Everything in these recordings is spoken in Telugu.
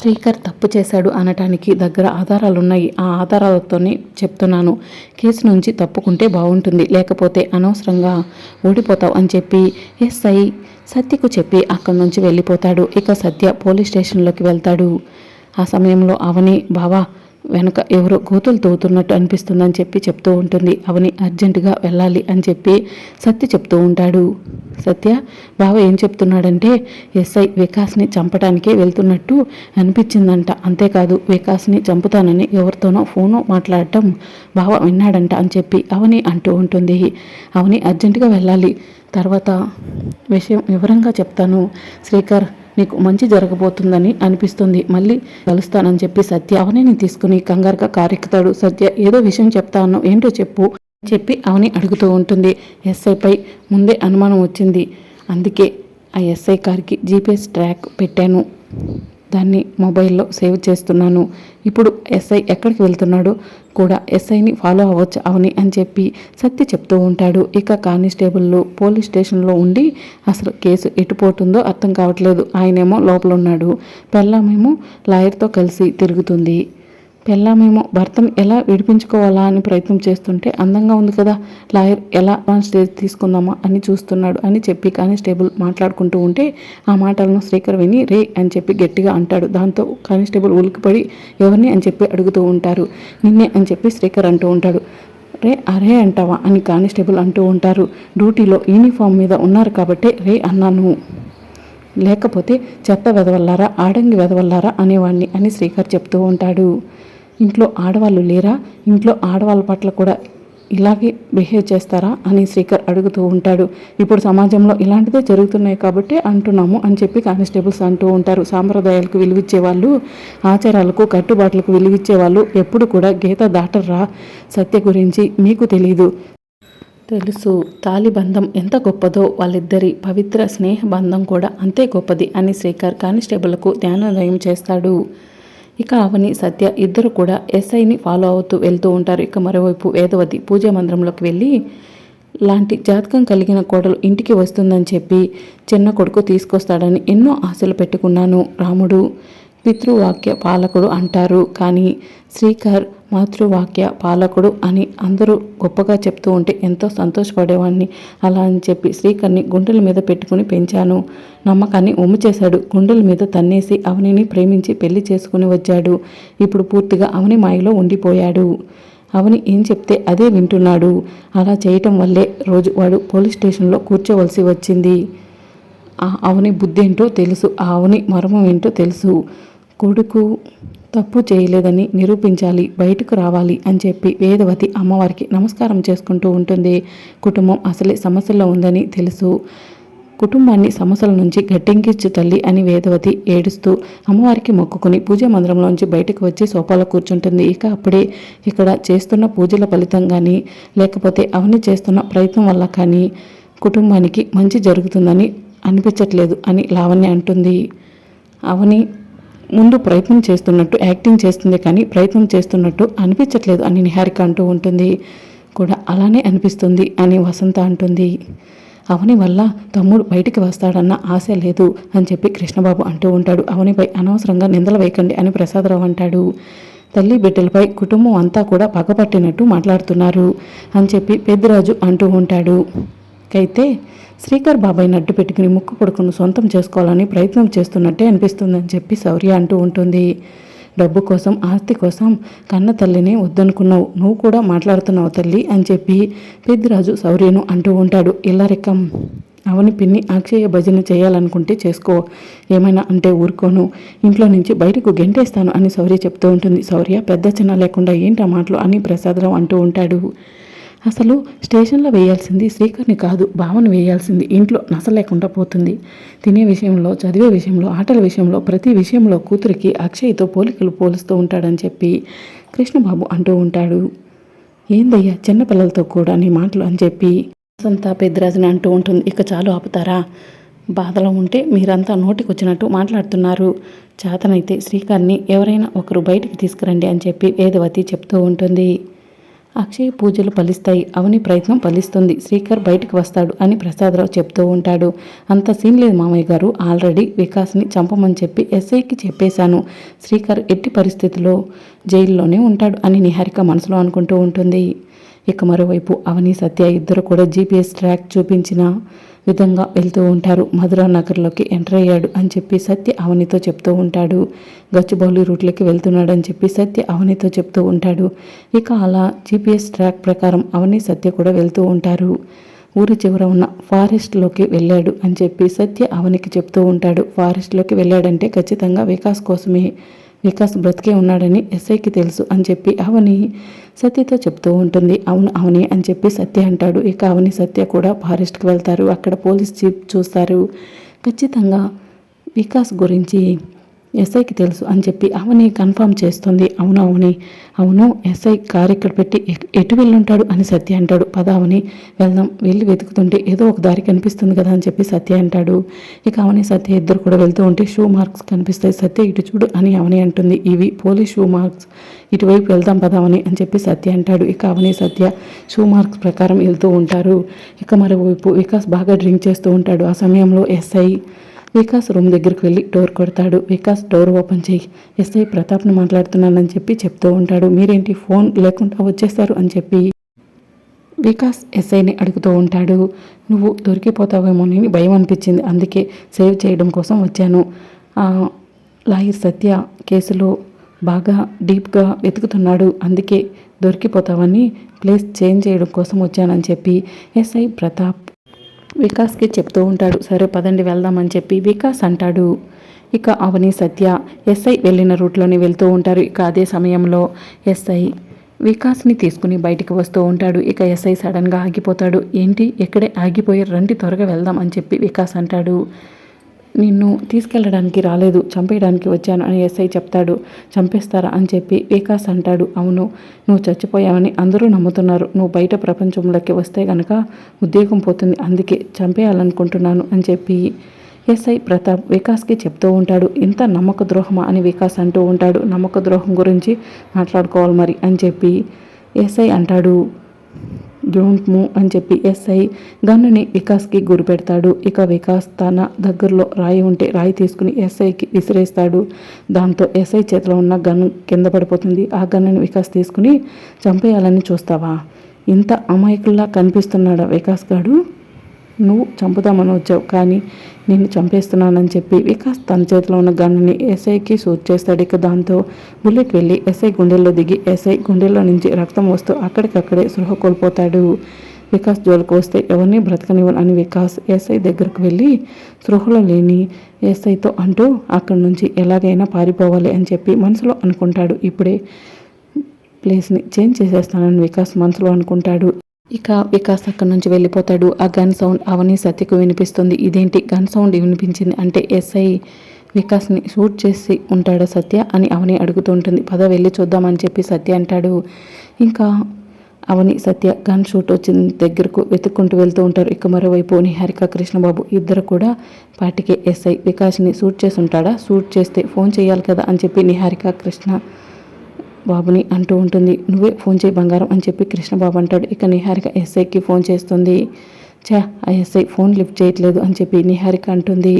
శ్రీకర్ తప్పు చేశాడు అనటానికి దగ్గర ఆధారాలున్నాయి. ఆ ఆధారాలతోనే చెప్తున్నాను. కేసు నుంచి తప్పుకుంటే బాగుంటుంది. లేకపోతే అనవసరంగా ఓడిపోతావు అని చెప్పి ఎస్ఐ సత్యకు చెప్పి అక్కడి నుంచి వెళ్ళిపోతాడు. ఇక సత్య పోలీస్ స్టేషన్లోకి వెళ్తాడు. ఆ సమయంలో అవని బావా వెనక ఎవరో గోతులు తవ్వుతున్నట్టు అనిపిస్తుందని చెప్పి చెప్తూ ఉంటుంది. అవని అర్జెంటుగా వెళ్ళాలి అని చెప్పి సత్య చెప్తూ ఉంటాడు. సత్య బావ ఏం చెప్తున్నాడంటే ఎస్ఐ వికాస్ని చంపడానికే వెళ్తున్నట్టు అనిపించిందంట. అంతేకాదు వికాస్ని చంపుతానని ఎవరితోనో ఫోను మాట్లాడటం బావ విన్నాడంట అని చెప్పి అవని అంటూ ఉంటుంది. అవని అర్జెంటుగా వెళ్ళాలి. తర్వాత విషయం వివరంగా చెప్తాను. శ్రీకర్ నీకు మంచి జరగబోతుందని అనిపిస్తుంది. మళ్ళీ కలుస్తానని చెప్పి సత్య అవనిని తీసుకుని కంగారుగా కారెక్కుతాడు సత్య ఏదో విషయం చెప్తాను ఏంటో చెప్పు చెప్పి అవని అడుగుతూ ఉంటుంది. ఎస్ఐపై ముందే అనుమానం వచ్చింది. అందుకే ఆ ఎస్ఐ కార్కి జీపీఎస్ ట్రాక్ పెట్టాను. దాన్ని మొబైల్లో సేవ్ చేస్తున్నాను. ఇప్పుడు ఎస్ఐ ఎక్కడికి వెళ్తున్నాడో? కూడా ఎస్ఐని ఫాలో అవ్వచ్చు అవని అని చెప్పి సత్య చెప్తూ ఉంటాడు. ఇక కానిస్టేబుల్లో పోలీస్ స్టేషన్లో ఉండి అసలు కేసు ఎటుపోతుందో అర్థం కావట్లేదు. ఆయనేమో లోపల ఉన్నాడు పెళ్ళామేమో లాయర్తో కలిసి తిరుగుతుంది. పెళ్ళామేమో భర్తను ఎలా విడిపించుకోవాలా అని ప్రయత్నం చేస్తుంటే అందంగా ఉంది కదా లాయర్ ఎలా స్టేజ్ తీసుకుందామా అని చూస్తున్నాడు అని చెప్పి కానిస్టేబుల్ మాట్లాడుకుంటూ ఉంటే ఆ మాటలను శ్రీకర్ విని రే అని చెప్పి గట్టిగా అంటాడు. దాంతో కానిస్టేబుల్ ఉలికిపడి ఎవరిని అని చెప్పి అడుగుతూ ఉంటారు. నిన్నే అని చెప్పి శ్రీకర్ అంటూ ఉంటాడు. రే అరే అంటావా అని కానిస్టేబుల్ అంటూ ఉంటారు. డ్యూటీలో యూనిఫామ్ మీద ఉన్నారు కాబట్టే రే అన్నాను. లేకపోతే చెత్త వెదవల్లారా ఆడంగి వెదవల్లారా అనేవాడిని అని శ్రీకర్ చెప్తూ ఉంటాడు. ఇంట్లో ఆడవాళ్ళు లేరా? ఇంట్లో ఆడవాళ్ళ పట్ల కూడా ఇలాగే బిహేవ్ చేస్తారా అని శ్రీకర్ అడుగుతూ ఉంటాడు. ఇప్పుడు సమాజంలో ఇలాంటిదే జరుగుతున్నాయి కాబట్టి అంటున్నాము అని చెప్పి కానిస్టేబుల్స్ అంటూ ఉంటారు. సాంప్రదాయాలకు విలువిచ్చే వాళ్ళు ఆచారాలకు కట్టుబాట్లకు విలువిచ్చే వాళ్ళు ఎప్పుడు కూడా గీత దాటర్రా? సత్య గురించి మీకు తెలీదు. తెలుసు. తాలిబంధం ఎంత గొప్పదో వాళ్ళిద్దరి పవిత్ర స్నేహ బంధం కూడా అంతే గొప్పది అని శ్రీకర్ కానిస్టేబుల్కు ధ్యానోదయం చేస్తాడు. ఇక అవని సత్య ఇద్దరు కూడా ఎస్ఐని ఫాలో అవుతూ వెళ్తూ ఉంటారు. ఇక మరోవైపు వేదవతి పూజా మందిరంలోకి వెళ్ళి లాంటి జాతకం కలిగిన కోడలు ఇంటికి వస్తుందని చెప్పి చిన్న కొడుకు తీసుకొస్తాడని ఎన్నో ఆశలు పెట్టుకున్నాను రాముడు. పితృవాక్య పాలకుడు అంటారు. కానీ శ్రీకర్ మాతృవాక్య పాలకుడు అని అందరూ గొప్పగా చెప్తూ ఉంటే ఎంతో సంతోషపడేవాడిని అలా అని చెప్పి శ్రీకర్ని గుండెల మీద పెట్టుకుని పెంచాను. నమ్మకాన్ని ఉమ్ము చేశాడు. గుండెల మీద తన్నేసి అవనిని ప్రేమించి పెళ్ళి చేసుకుని వచ్చాడు. ఇప్పుడు పూర్తిగా అవని మాయలో ఉండిపోయాడు. అవని ఏం చెప్తే అదే వింటున్నాడు. అలా చేయటం వల్లే రోజు వాడు పోలీస్ స్టేషన్లో కూర్చోవలసి వచ్చింది. ఆ అవని బుద్ధి ఏంటో తెలుసు. ఆ అవని మర్మం ఏంటో తెలుసు. కొడుకు తప్పు చేయలేదని నిరూపించాలి బయటకు రావాలి అని చెప్పి వేదవతి అమ్మవారికి నమస్కారం చేసుకుంటూ ఉంటుంది. కుటుంబం అసలే సమస్యలో ఉందని తెలుసు. కుటుంబాన్ని సమస్యల నుంచి గట్టెంకిచ్చు తల్లి అని వేదవతి ఏడుస్తూ అమ్మవారికి మొక్కుకుని పూజా మందిరంలోంచి బయటకు వచ్చి సోఫాలో కూర్చుంటుంది. ఇక అప్పుడే ఇక్కడ చేస్తున్న పూజల ఫలితం కానీ లేకపోతే అవని చేస్తున్న ప్రయత్నం వల్ల కానీ కుటుంబానికి మంచి జరుగుతుందని అనిపించట్లేదు అని లావణ్య అంటుంది. అవని ముందు ప్రయత్నం చేస్తున్నట్టు యాక్టింగ్ చేస్తుంది కానీ ప్రయత్నం చేస్తున్నట్టు అనిపించట్లేదు అని నిహారిక అంటూ ఉంటుంది. కూడా అలానే అనిపిస్తుంది అని వసంత అంటుంది. అవని వల్ల తమ్ముడు బయటికి వస్తాడన్న ఆశ లేదు అని చెప్పి కృష్ణబాబు అంటూ ఉంటాడు. అవనిపై అనవసరంగా నిందలు వేయకండి అని ప్రసాదరావు అంటాడు. తల్లి బిడ్డలపై కుటుంబం అంతా కూడా పగపట్టినట్టు మాట్లాడుతున్నారు అని చెప్పి పెద్దిరాజు అంటూ ఉంటాడు. అయితే శ్రీకర్ బాబాయ్ నడ్డు పెట్టుకుని ముక్కు పొడుకును సొంతం చేసుకోవాలని ప్రయత్నం చేస్తున్నట్టే అనిపిస్తుందని చెప్పి శౌర్య అంటూ ఉంటుంది. డబ్బు కోసం ఆస్తి కోసం కన్న తల్లిని వద్దనుకున్నావు. నువ్వు కూడా మాట్లాడుతున్నావు తల్లి అని చెప్పి పెద్దిరాజు శౌర్యను అంటూ ఉంటాడు. ఇల్లరికం అవని పిన్ని అక్షయ భజన చేయాలనుకుంటే చేసుకో. ఏమైనా అంటే ఊరుకోను. ఇంట్లో నుంచి బయటకు గెంటేస్తాను అని శౌర్య చెప్తూ ఉంటుంది. శౌర్య పెద్ద చిన్న లేకుండా ఏంటి ఆ మాటలు అని ప్రసాదరావు అంటూ ఉంటాడు. అసలు స్టేషన్లో వేయాల్సింది శ్రీకర్ని కాదు భావన వేయాల్సింది ఇంట్లో నస లేకుండా పోతుంది. తినే విషయంలో చదివే విషయంలో ఆటల విషయంలో ప్రతి విషయంలో కూతురికి అక్షయ్తో పోలికలు పోలుస్తూ ఉంటాడని చెప్పి కృష్ణబాబు అంటూ ఉంటాడు. ఏందయ్యా చిన్నపిల్లలతో కూడా నీ మాటలు? అని చెప్పి వసంత పెద్దరాజుని అంటూ ఉంటుంది. ఇక చాలు ఆపుతారా? బాధలో ఉంటే మీరంతా నోటికి వచ్చినట్టు మాట్లాడుతున్నారు. చేతనైతే శ్రీకర్ని ఎవరైనా ఒకరు బయటికి తీసుకురండి అని చెప్పి వేదవతి చెప్తూ ఉంటుంది. అక్షయ పూజలు ఫలిస్తాయి. అవని ప్రయత్నం ఫలిస్తుంది. శ్రీకర్ బయటకు వస్తాడు అని ప్రసాదరావు చెప్తూ ఉంటాడు. అంత సీన్ లేదు మామయ్య గారు. ఆల్రెడీ వికాస్ని చంపమని చెప్పి ఎస్ఐకి చెప్పేశాను. శ్రీకర్ ఎట్టి పరిస్థితిలో జైల్లోనే ఉంటాడు అని నిహారిక మనసులో అనుకుంటూ ఉంటుంది. ఇక మరోవైపు అవని సత్య ఇద్దరు కూడా జీపీఎస్ ట్రాక్ చూపించిన విధంగా వెళ్తూ ఉంటారు. మధురా నగర్లోకి ఎంటర్ అయ్యాడు అని చెప్పి సత్య అవనితో చెప్తూ ఉంటాడు. గచ్చిబౌలి రూట్లోకి వెళ్తున్నాడు అని చెప్పి సత్య అవనితో చెప్తూ ఉంటాడు. ఇక అలా జీపీఎస్ ట్రాక్ ప్రకారం అవని సత్య కూడా వెళ్తూ ఉంటారు. ఊరి చివర ఉన్న ఫారెస్ట్లోకి వెళ్ళాడు అని చెప్పి సత్య అవనికి చెప్తూ ఉంటాడు. ఫారెస్ట్లోకి వెళ్ళాడంటే ఖచ్చితంగా వికాస్ కోసమే. వికాస్ బ్రతికే ఉన్నాడని ఎస్ఐకి తెలుసు అని చెప్పి అవని సత్యతో చెప్తూ ఉంటుంది అవును అవని అని చెప్పి సత్య అంటాడు. ఇక అవని సత్య కూడా ఫారెస్ట్కి వెళ్తారు. అక్కడ పోలీస్ జీప్ చూస్తారు. ఖచ్చితంగా వికాస్ గురించి ఎస్ఐకి తెలుసు అని చెప్పి అవని కన్ఫర్మ్ చేస్తుంది. అవును అవని. అవును ఎస్ఐ కారు ఇక్కడ పెట్టి ఎటు వెళ్ళుంటాడు అని సత్య అంటాడు. పద అవని వెళ్దాం. వెళ్ళి వెతుకుతుంటే ఏదో ఒక దారి కనిపిస్తుంది కదా అని చెప్పి సత్య అంటాడు. ఇక అవని సత్య ఇద్దరు కూడా వెళ్తూ ఉంటే షూ మార్క్స్ కనిపిస్తాయి. సత్య ఇటు చూడు అని అవని అంటుంది. ఇవి పోలీస్ షూ మార్క్స్. ఇటువైపు వెళ్దాం పదామని అని చెప్పి సత్య అంటాడు. ఇక అవని సత్య షూ మార్క్స్ ప్రకారం వెళ్తూ ఉంటారు. ఇక మరోవైపు వికాస్ బాగా డ్రింక్ చేస్తూ ఉంటాడు. ఆ సమయంలో ఎస్ఐ వికాస్ రూమ్ దగ్గరికి వెళ్ళి డోర్ కొడతాడు. వికాస్ డోర్ ఓపెన్ చేయి. ఎస్ఐ ప్రతాప్ని మాట్లాడుతున్నానని చెప్పి చెప్తూ ఉంటాడు. మీరేంటి ఫోన్ లేకుండా వచ్చేస్తారు అని చెప్పి వికాస్ ఎస్ఐని అడుగుతూ ఉంటాడు. నువ్వు దొరికిపోతావేమోనని భయం అనిపించింది. అందుకే సేవ్ చేయడం కోసం వచ్చాను. లాయర్ సత్య కేసులో బాగా డీప్గా వెతుకుతున్నాడు. అందుకే దొరికిపోతావని ప్లేస్ చేంజ్ చేయడం కోసం వచ్చానని చెప్పి ఎస్ఐ ప్రతాప్ వికాస్కి చెప్తూ ఉంటాడు సరే పదండి వెళ్దామని చెప్పి వికాస్ అంటాడు. ఇక అవని సత్య ఎస్ఐ వెళ్ళిన రూట్లోనే వెళ్తూ ఉంటారు. ఇక అదే సమయంలో ఎస్ఐ వికాస్ని తీసుకుని బయటికి వస్తూ ఉంటాడు. ఇక ఎస్ఐ సడన్గా ఆగిపోతాడు. ఏంటి? ఎక్కడే ఆగిపోయారు? రండి త్వరగా వెళ్దాం అని చెప్పి వికాస్ అంటాడు. నిన్ను తీసుకెళ్ళడానికి రాలేదు చంపేయడానికి వచ్చాను అని ఎస్ఐ చెప్తాడు. చంపేస్తారా అని చెప్పి వికాస్ అంటాడు. అవును నువ్వు చచ్చిపోయావని అందరూ నమ్ముతున్నారు. నువ్వు బయట ప్రపంచంలోకి వస్తే గనక ఉద్యోగం పోతుంది. అందుకే చంపేయాలనుకుంటున్నాను అని చెప్పి ఎస్ఐ ప్రతాప్ వికాస్కి చెప్తూ ఉంటాడు. ఇంత నమ్మక ద్రోహమా అని వికాస్ అంటూ ఉంటాడు. నమ్మక ద్రోహం గురించి మాట్లాడుకోవాలి మరి అని చెప్పి ఎస్ఐ అంటాడు. డోంట్ మూవ్ అని చెప్పి ఎస్ఐ గన్నుని వికాస్కి గురి పెడతాడు ఇక వికాస్ తన దగ్గరలో రాయి ఉంటే రాయి తీసుకుని ఎస్ఐకి విసిరేస్తాడు. దాంతో ఎస్ఐ చేతిలో ఉన్న గన్ను కింద పడిపోతుంది. ఆ గన్నుని వికాస్ తీసుకుని చంపేయాలని చూస్తావా? ఇంత అమాయకుల్లా కనిపిస్తున్నాడా వికాస్ గాడు? నువ్వు చంపుదామని వచ్చావు. కానీ నేను చంపేస్తున్నానని చెప్పి వికాస్ తన చేతిలో ఉన్న గన్నుని ఎస్ఐకి షూట్ చేస్తాడు. ఇక దాంతో బుల్లెట్ వెళ్ళి ఎస్ఐ గుండెల్లో దిగి ఎస్ఐ గుండెల్లో నుంచి రక్తం వస్తూ అక్కడికక్కడే సృహ కోల్పోతాడు. వికాస్ జోలికి వస్తే ఎవరిని బ్రతకనివ్వను అని వికాస్ ఎస్ఐ దగ్గరకు వెళ్ళి సృహలో లేని ఎస్ఐతో అంటూ అక్కడి నుంచి ఎలాగైనా పారిపోవాలి అని చెప్పి మనసులో అనుకుంటాడు. ఇప్పుడే ప్లేస్ని చేంజ్ చేసేస్తానని వికాస్ మనసులో అనుకుంటాడు. ఇక వికాస్ అక్కడి నుంచి వెళ్ళిపోతాడు. ఆ గన్ సౌండ్ అవని సత్యకు వినిపిస్తుంది. ఇదేంటి? గన్ సౌండ్ వినిపించింది అంటే ఎస్ఐ వికాస్ని షూట్ చేసి ఉంటాడా సత్య అని అవని అడుగుతూ ఉంటుంది పద వెళ్ళి చూద్దామని చెప్పి సత్య అంటాడు. ఇంకా అవని సత్య గన్ షూట్ వచ్చిన దగ్గరకు వెతుక్కుంటూ వెళ్తూ ఉంటారు. ఇక మరోవైపు నిహారిక కృష్ణబాబు ఇద్దరు కూడా పాటికే ఎస్ఐ వికాస్ని షూట్ చేసి ఉంటాడా? షూట్ చేస్తే ఫోన్ చేయాలి కదా అని చెప్పి నిహారిక కృష్ణ బాబుని అంటూ ఉంటుంది. నువ్వే ఫోన్ చేయి బంగారం అని చెప్పి కృష్ణబాబు అంటాడు. ఇక నిహారిక ఎస్ఐకి ఫోన్ చేస్తుంది. చా ఆ ఎస్ఐ ఫోన్ లిఫ్ట్ చేయట్లేదు అని చెప్పి నిహారిక అంటుంది.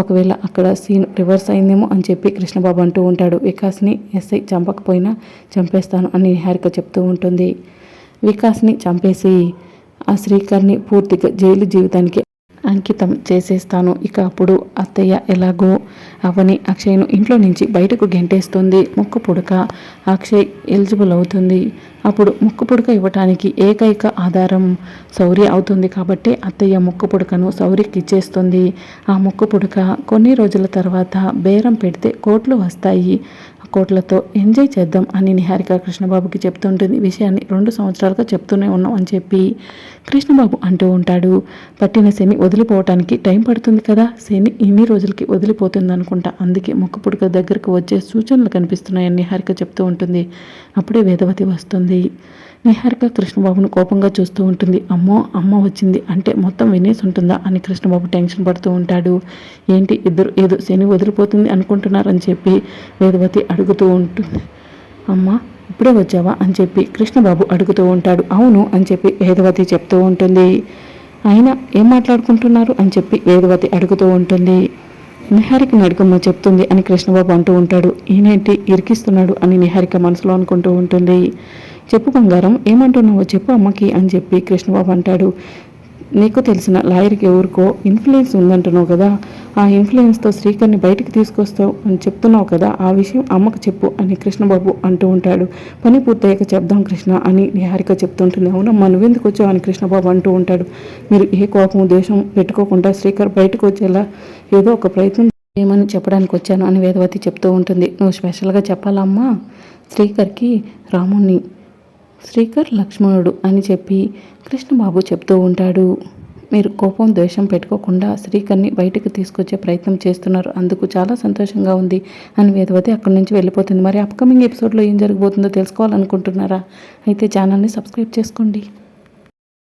ఒకవేళ అక్కడ సీన్ రివర్స్ అయిందేమో అని చెప్పి కృష్ణబాబు అంటూ ఉంటాడు. వికాస్ని ఎస్ఐ చంపకపోయినా చంపేస్తాను అని నిహారిక చెప్తూ ఉంటుంది. వికాస్ని చంపేసి ఆ శ్రీకర్ని పూర్తిగా జైలు జీవితానికి అంకితం చేసేస్తాను. ఇక అప్పుడు అత్తయ్య ఎలాగో అవని అక్షయ్ను ఇంట్లో నుంచి బయటకు గెంటేస్తుంది. ముక్కు పుడక అక్షయ్ ఎలిజిబుల్ అవుతుంది. అప్పుడు ముక్కు పుడక ఇవ్వటానికి ఏకైక ఆధారం సౌరి అవుతుంది కాబట్టి అత్తయ్య ముక్కు పుడకను సౌరికి ఇచ్చేస్తుంది ఆ ముక్కు పుడక కొన్ని రోజుల తర్వాత బేరం పెడితే కోట్లు వస్తాయి. కోట్లతో ఎంజాయ్ చేద్దాం అని నిహారిక కృష్ణబాబుకి చెప్తుంటుంది. విషయాన్ని రెండు సంవత్సరాలుగా చెప్తూనే ఉన్నాం అని చెప్పి కృష్ణబాబు అంటూ ఉంటాడు. పట్టిన శని వదిలిపోవటానికి టైం పడుతుంది కదా? శని ఇన్ని రోజులకి వదిలిపోతుంది అనుకుంటా. అందుకే మొక్క పుడక దగ్గరకు వచ్చే సూచనలు కనిపిస్తున్నాయని నిహారిక చెప్తూ ఉంటుంది. అప్పుడే వేదవతి వస్తుంది. నిహారిక కృష్ణబాబును కోపంగా చూస్తూ ఉంటుంది. అమ్మో అమ్మ వచ్చింది. అంటే మొత్తం వినేసి ఉంటుందా అని కృష్ణబాబు టెన్షన్ పడుతూ ఉంటాడు. ఏంటి ఇద్దరు ఏదో శని వదిలిపోతుంది అనుకుంటున్నారని చెప్పి వేదవతి అడుగుతూ ఉంటుంది. అమ్మ ఇప్పుడే వచ్చావా అని చెప్పి కృష్ణబాబు అడుగుతూ ఉంటాడు. అవును అని చెప్పి వేదవతి చెప్తూ ఉంటుంది. ఆయన ఏం మాట్లాడుకుంటున్నారు అని చెప్పి వేదవతి అడుగుతూ ఉంటుంది. నిహారిక నడుకమ్మ చెప్తుంది అని కృష్ణబాబు అంటూ ఉంటాడు. ఈయనేంటి ఇరికిస్తున్నాడు అని నిహారిక మనసులో అనుకుంటూ ఉంటుంది. చెప్పు బంగారం ఏమంటున్నావో చెప్పు అమ్మకి అని చెప్పి కృష్ణబాబు అంటాడు. నీకు తెలిసిన లాయర్కి ఎవరికో ఇన్ఫ్లుయెన్స్ ఉందంటున్నావు కదా ఆ ఇన్ఫ్లుయెన్స్తో శ్రీకర్ని బయటికి తీసుకొస్తావు అని చెప్తున్నావు కదా ఆ విషయం అమ్మకు చెప్పు అని కృష్ణబాబు అంటూ ఉంటాడు. పని పూర్తయ్యాక చెప్దాం కృష్ణ అని నిహారిక చెప్తుంటుంది. అవునమ్మా నువ్వెందుకు వచ్చావు అని కృష్ణబాబు అంటూ ఉంటాడు. మీరు ఏ కోపం దేశం పెట్టుకోకుండా శ్రీకర్ బయటకు వచ్చేలా ఏదో ఒక ప్రయత్నం ఏమని చెప్పడానికి వచ్చాను అని వేదవతి చెప్తూ ఉంటుంది. నువ్వు స్పెషల్గా చెప్పాలమ్మా శ్రీకర్కి రాముణ్ణి శ్రీకర్ లక్ష్మణుడు అని చెప్పి కృష్ణబాబు చెప్తూ ఉంటాడు. మీరు కోపం ద్వేషం పెట్టుకోకుండా శ్రీకర్ని బయటకు తీసుకొచ్చే ప్రయత్నం చేస్తున్నారు. అందుకు చాలా సంతోషంగా ఉంది అని వేదవతి అక్కడి నుంచి వెళ్ళిపోతుంది. మరి అప్కమింగ్ ఎపిసోడ్లో ఏం జరగబోతుందో తెలుసుకోవాలనుకుంటున్నారా? అయితే ఛానల్ని సబ్స్క్రైబ్ చేసుకోండి.